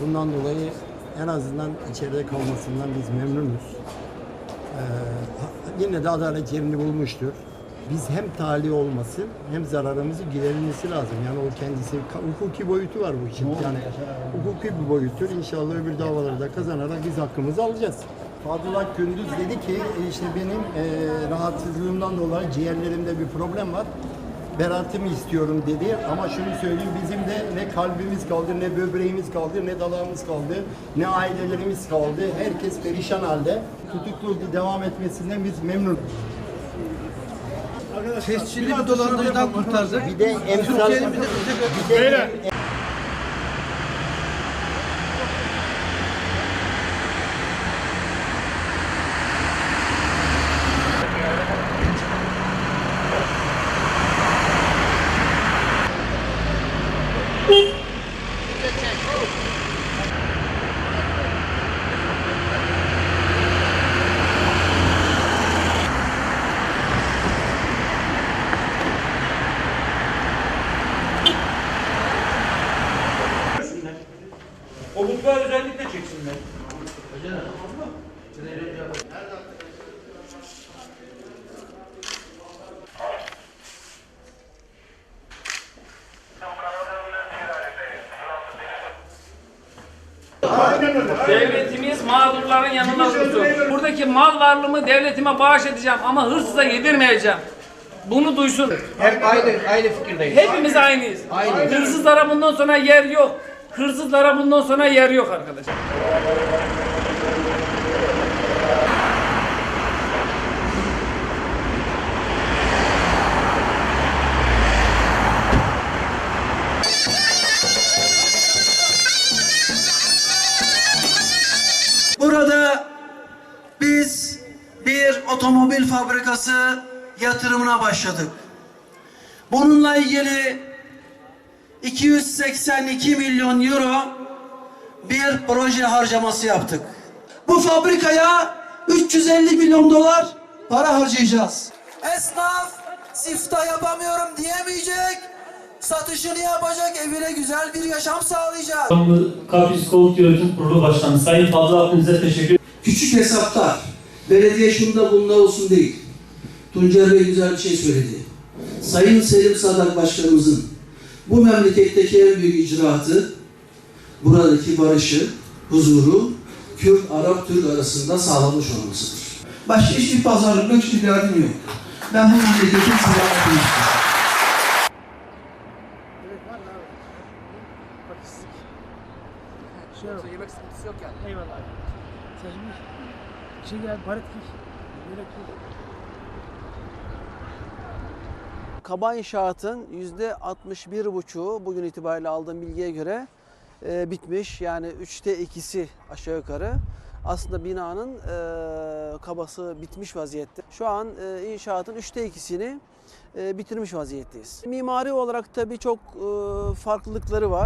Bundan dolayı en azından içeride kalmasından biz memnunuz. Ee, yine de adalet yerini bulmuştur. Biz hem tali olmasın hem zararımızı giderilmesi lazım. Yani o kendisi hukuki boyutu var bu işin. Yani hukuki bir boyuttur. İnşallah öbür davaları da kazanarak biz hakkımızı alacağız. Fadıllah Gündüz dedi ki e, işte benim e, rahatsızlığımdan dolayı ciğerlerimde bir problem var. Beraatimi istiyorum dedi ama şunu söyleyeyim bizim de ne kalbimiz kaldı ne böbreğimiz kaldı ne dalağımız kaldı ne ailelerimiz kaldı. Herkes perişan halde. Tutuklu devam etmesinden biz memnunuz. Tescilli bir dolandırıcıdan kurtardık. Bir de emsal Türkiye'nin bir de bir de Oluklar özellikle çeksinler. Devletimiz mağdurların yanında dursun. Buradaki mal varlığımı devletime bağış edeceğim ama hırsıza yedirmeyeceğim. Bunu duysun. Hep aynı, aynı fikirdeyiz. Hepimiz aynıyız. Hırsızlara bundan sonra yer yok. Hırsızlara bundan sonra yer yok arkadaşlar. Otomobil fabrikası yatırımına başladık. Bununla ilgili 282 milyon euro bir proje harcaması yaptık. Bu fabrikaya 350 milyon dolar para harcayacağız. Esnaf sifta yapamıyorum diyemeyecek. Satışını yapacak, evine güzel bir yaşam sağlayacak. Kapris Kovuk Yönetim Kurulu Başkanı Sayın Fazıl Akınız'a teşekkür Küçük hesaplar. Belediye şunda bunda olsun değil. Tuncer Bey güzel bir şey söyledi. Sayın Selim Sadak Başkanımızın bu memleketteki en büyük icraatı buradaki barışı, huzuru Kürt, Arap, Türk arasında sağlamış olmasıdır. Başka hiçbir pazarlık yok, hiçbir derdim yok. Ben bu memleketin selametini istiyorum. Yemek sıkıntısı yok yani. Eyvallah. Sen şey. Kaba inşaatın yüzde 61,5'u bugün itibariyle aldığım bilgiye göre e, bitmiş. Yani üçte ikisi aşağı yukarı. Aslında binanın e, kabası bitmiş vaziyette. Şu an e, inşaatın üçte ikisini e, bitirmiş vaziyetteyiz. Mimari olarak tabii çok e, farklılıkları var.